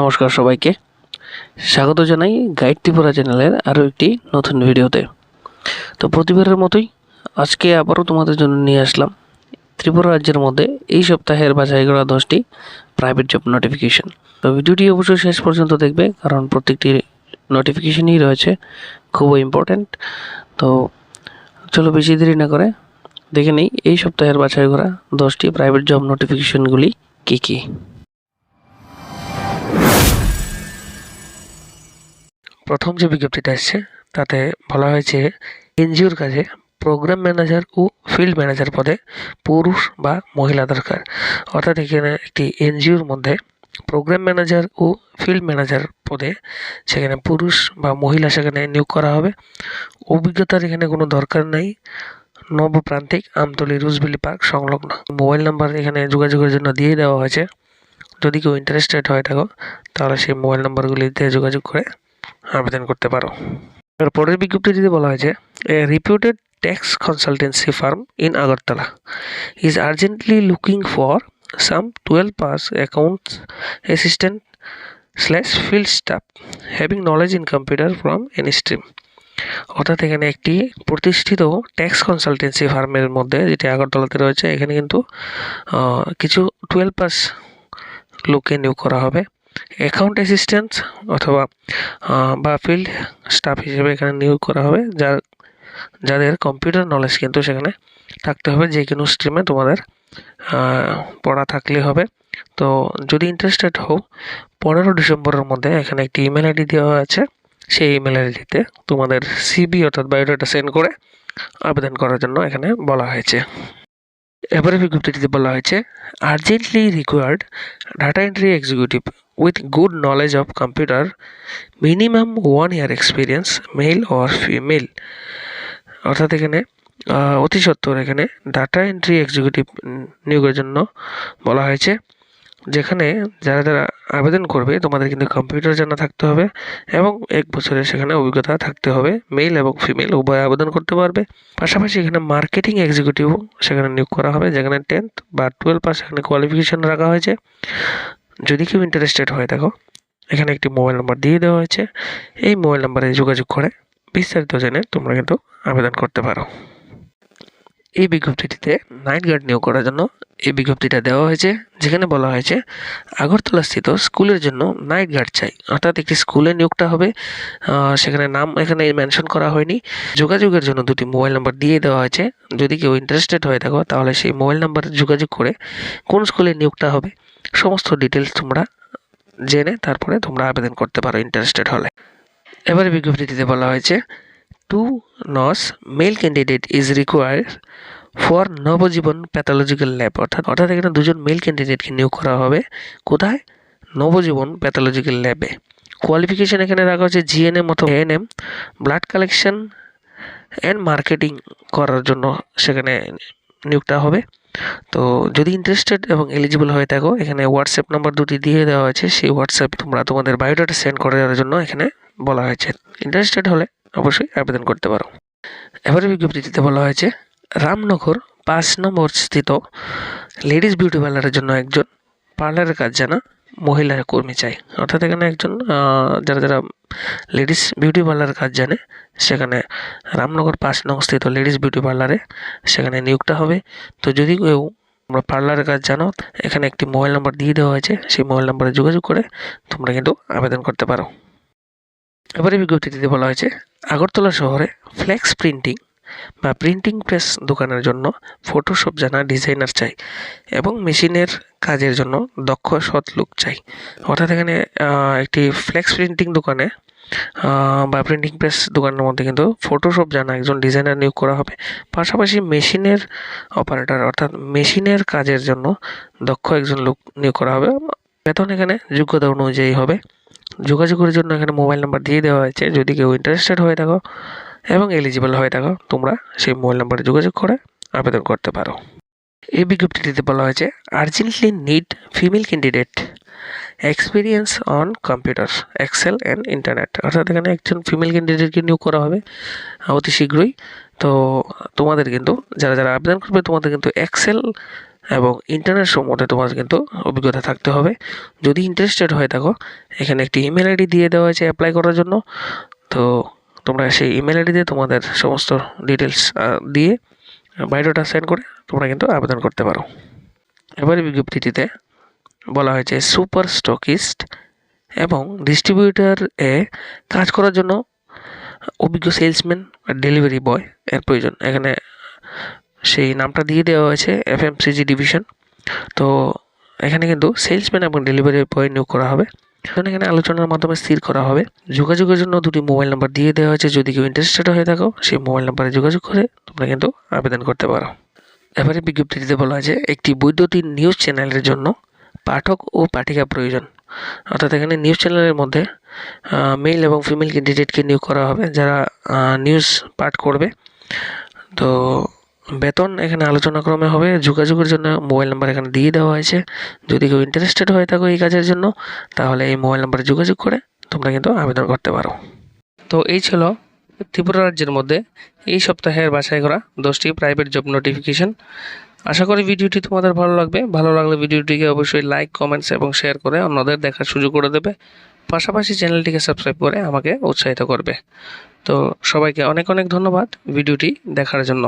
নমস্কার সবাইকে। স্বাগত জানাই গাইড ত্রিপুরা চ্যানেলের আরও একটি নতুন ভিডিওতে। তো প্রতিবারের মতোই আজকে আবারও তোমাদের জন্য নিয়ে আসলাম ত্রিপুরা রাজ্যের মধ্যে এই সপ্তাহের বাছাই করা দশটি প্রাইভেট জব নোটিফিকেশন তো ভিডিওটি অবশ্যই শেষ পর্যন্ত দেখবে, কারণ প্রত্যেকটি নোটিফিকেশনই রয়েছে, খুবই ইম্পর্ট্যান্ট তো চলো বেশি দেরি না করে দেখে নেই এই সপ্তাহের বাছাই করা দশটি প্রাইভেট জব নোটিফিকেশনগুলি কী কী। প্রথম যে বিজ্ঞপ্তিটা এসছে, তাতে বলা হয়েছে এনজিওর কাজে প্রোগ্রাম ম্যানেজার ও ফিল্ড ম্যানেজার পদে পুরুষ বা মহিলা দরকার। অর্থাৎ এখানে একটি এনজিওর মধ্যে প্রোগ্রাম ম্যানেজার ও ফিল্ড ম্যানেজার পদে সেখানে পুরুষ বা মহিলা সেখানে নিয়োগ করা হবে। অভিজ্ঞতার এখানে কোনো দরকার নেই। নবপ্রান্তিক আমতলী রুজবিলি পার্ক সংলগ্ন। মোবাইল নাম্বার এখানে যোগাযোগের জন্য দিয়ে দেওয়া হয়েছে। যদি কেউ ইন্টারেস্টেড হয়ে থাকো তাহলে সেই মোবাইল নাম্বারগুলিতে যোগাযোগ করে আবেদন করতে পারো। এর পরের বিজ্ঞপ্তিটিতে বলা হয়েছে a reputed tax consultancy firm in Agartala is urgently looking for some twelve pass accounts assistant slash field staff having knowledge in computer from any stream অর্থাৎ এখানে একটি প্রতিষ্ঠিত ট্যাক্স কনসালটেন্সি ফার্মের মধ্যে যেটি আগরতলাতে রয়েছে, এখানে কিন্তু কিছু টুয়েলভ পাস লোককে নিয়োগ করা হবে। অ্যাকাউন্ট অ্যাসিস্ট্যান্ট অথবা বা ফিল্ড স্টাফ হিসেবে এখানে নিয়োগ করা হবে, যার, যাদের কম্পিউটার নলেজ কিন্তু সেখানে থাকতে হবে, যে কোনো স্ট্রিমে তোমাদের পড়া থাকলে হবে। তো যদি ইন্টারেস্টেড হও, পনেরো ডিসেম্বরের মধ্যে এখানে একটি ইমেল আইডি দেওয়া আছে। সেই ইমেল আইডিতে তোমাদের সিবি অর্থাৎ বায়োডাটা সেন্ড করে আবেদন করার জন্য এখানে বলা হয়েছে। এবারে বিজ্ঞপ্তিটিতে বলা হয়েছে urgently required data entry executive with good knowledge of computer minimum one year experience male or female অর্থাৎ এখানে অতি সত্বর এখানে ডাটা এন্ট্রি এক্সিকিউটিভ নিয়োগের জন্য বলা হয়েছে, যেখানে যারা যারা আবেদন করবে, তোমাদের কিন্তু কম্পিউটার জানা থাকতে হবে এবং এক বছরের সেখানে অভিজ্ঞতা থাকতে হবে মেল এবং ফিমেল উভয় আবেদন করতে পারবে। পাশাপাশি এখানে মার্কেটিং এক্সিকিউটিভ সেখানে নিয়োগ করা হবে, যেখানে টেন্থ বা টুয়েলভ পাস সেখানে কোয়ালিফিকেশন রাখা হয়েছে। যদি কেউ ইন্টারেস্টেড হয়ে থাকো এখানে একটি মোবাইল নাম্বার দিয়ে দেওয়া হয়েছে। এই মোবাইল নাম্বারে যোগাযোগ করে বিস্তারিত জেনে তোমরা কিন্তু আবেদন করতে পারো। এই বিজ্ঞপ্তিটিতে নাইট গার্ড নিয়োগ করার জন্য এই বিজ্ঞপ্তিটা দেওয়া হয়েছে, যেখানে বলা হয়েছে, আগরতলা স্থিত স্কুলের জন্য নাইট গার্ড চাই। অর্থাৎ একটি স্কুলে নিয়োগটা হবে সেখানে নাম এখানে মেনশন করা হয়নি। যোগাযোগের জন্য দুটি মোবাইল নাম্বার দিয়ে দেওয়া হয়েছে। যদি কেউ ইন্টারেস্টেড হয়ে থাকো, তাহলে সেই মোবাইল নাম্বারে যোগাযোগ করে কোন স্কুলে নিয়োগটা হবে, সমস্ত ডিটেলস তোমরা জেনে তারপরে তোমরা আবেদন করতে পারো ইন্টারেস্টেড হলে। এবারে বিজ্ঞপ্তিটিতে বলা হয়েছে two nos male candidate is required for Nabajiban pathological lab অর্থাৎ অর্থাৎ এখানে দুজন মেল ক্যান্ডিডেটকে নিয়োগ করা হবে। কোথায়? নবজীবন প্যাথোলজিক্যাল ল্যাবে কোয়ালিফিকেশন এখানে রাখা হচ্ছে জিএনএম অথবা ANM blood collection and marketing করার জন্য সেখানে নিয়োগটা হবে। তো যদি ইন্টারেস্টেড এবং এলিজিবল হয়ে থাকো, এখানে হোয়াটসঅ্যাপ নাম্বার দুটি দিয়ে দেওয়া হয়েছে। সেই হোয়াটসঅ্যাপে তোমরা তোমাদের বায়োডাটা সেন্ড করে দেওয়ার জন্য এখানে বলা হয়েছে। ইন্টারেস্টেড হলে অবশ্যই আবেদন করতে পারো। এবারে বিজ্ঞপ্তিতে বলা হয়েছে, রামনগর পাঁচ নম্বর স্থিত লেডিস বিউটি পার্লারের জন্য একজন পার্লারের কাজ জানা মহিলা কর্মী চাই। অর্থাৎ এখানে একজন যারা যারা লেডিস বিউটি পার্লারের কাজ জানে, সেখানে রামনগর পাঁচ নং স্থিত লেডিস বিউটি পার্লারে সেখানে নিয়োগটা হবে। তো যদি কেউ তোমরা পার্লারের কাজ জানো, এখানে একটি মোবাইল নাম্বার দিয়ে দেওয়া হয়েছে, সেই মোবাইল নাম্বারে যোগাযোগ করে তোমরা কিন্তু আবেদন করতে পারো। এবারে বিজ্ঞপ্তিতে বলা হয়েছে, আগরতলা শহরে ফ্লেক্স প্রিন্টিং বা প্রিন্টিং প্রেস দোকানের জন্য ফটোশপ জানা ডিজাইনার চাই এবং মেশিনের কাজের জন্য দক্ষ, সৎ লোক চাই। অর্থাৎ এখানে একটি ফ্লেক্স প্রিন্টিং দোকানে বা প্রিন্টিং প্রেস দোকানের মধ্যে কিন্তু ফটোশপ জানা একজন ডিজাইনার নিয়োগ করা হবে। পাশাপাশি মেশিনের অপারেটর অর্থাৎ মেশিনের কাজের জন্য দক্ষ একজন লোক নিয়োগ করা হবে। বেতন এখানে যোগ্যতা অনুযায়ী হবে। যোগাযোগের জন্য এখানে মোবাইল নাম্বার দিয়ে দেওয়া হয়েছে। যদি কেউ ইন্টারেস্টেড হয়ে থাকো এবং এলিজিবল হয়ে থাকো, তোমরা সেই মোবাইল নাম্বারে যোগাযোগ করে আবেদন করতে পারো। এই বিজ্ঞপ্তিটিতে বলা হয়েছে urgently need female candidate experience on computer Excel and internet অর্থাৎ এখানে একজন ফিমেল ক্যান্ডিডেটকে নিয়োগ করা হবে অতি শীঘ্রই। তো তোমাদের কিন্তু, যারা যারা আবেদন করবে, তোমাদের কিন্তু এক্সেল এবং ইন্টারনেট সম্বন্ধে তোমার কিন্তু অভিজ্ঞতা থাকতে হবে। যদি ইন্টারেস্টেড হয়ে থাকো, এখানে একটি ইমেল আইডি দিয়ে দেওয়া হয়েছে অ্যাপ্লাই করার জন্য। তো তোমরা সেই ইমেল আইডি দিয়ে তোমাদের সমস্ত ডিটেলস দিয়ে বায়োডাটা সেন্ড করে তোমরা কিন্তু আবেদন করতে পারো। এবারে বিজ্ঞপ্তিটিতে বলা হয়েছে সুপার স্টকিস্ট এবং ডিস্ট্রিবিউটার এ কাজ করার জন্য অভিজ্ঞ সেলসম্যান ডেলিভারি বয় এর প্রয়োজন। এখানে সেই নামটা দিয়ে দেওয়া হয়েছে এফএমসিজি ডিভিশন তো এখানে কিন্তু সেলসম্যান এবং ডেলিভারি বয় নিয়োগ করা হবে। এখন এখানে আলোচনার মাধ্যমে স্থির করা হবে। যোগাযোগের জন্য দুটি মোবাইল নাম্বার দিয়ে দেওয়া হয়েছে। যদি কেউ ইন্টারেস্টেড হয়ে থাকো, সেই মোবাইল নাম্বারে যোগাযোগ করে তোমরা কিন্তু আবেদন করতে পারো। এবারে বিজ্ঞপ্তিতে বলা হয়েছে, একটি বৈদ্যুতিন নিউজ চ্যানেলের জন্য পাঠক ও পাঠিকা প্রয়োজন। অর্থাৎ এখানে নিউজ চ্যানেলের মধ্যে মেল এবং ফিমেল ক্যান্ডিডেটকে নিয়োগ করা হবে। যারা নিউজ পাঠ করবে। তো বেতন এখানে আলোচনা ক্রমে হবে। যোগাযোগের জন্য মোবাইল নাম্বার এখানে দিয়ে দেওয়া হয়েছে। যদি কেউ ইন্টারেস্টেড হয়ে থাকো এই কাজের জন্য, তাহলে এই মোবাইল নাম্বারে যোগাযোগ করে তোমরা কিন্তু আবেদন করতে পারো। তো এই ছিল ত্রিপুরা রাজ্যের মধ্যে এই সপ্তাহের বাছাই করা দশটি প্রাইভেট জব নোটিফিকেশন আশা করি ভিডিওটি তোমাদের ভালো লাগবে। ভালো লাগলে ভিডিওটিকে অবশ্যই লাইক কমেন্টস এবং শেয়ার করে অন্যদের দেখার সুযোগ করে দেবে। পাশাপাশি চ্যানেলটিকে সাবস্ক্রাইব করে আমাকে উৎসাহিত করবে। তো সবাইকে অনেক অনেক ধন্যবাদ ভিডিওটি দেখার জন্য।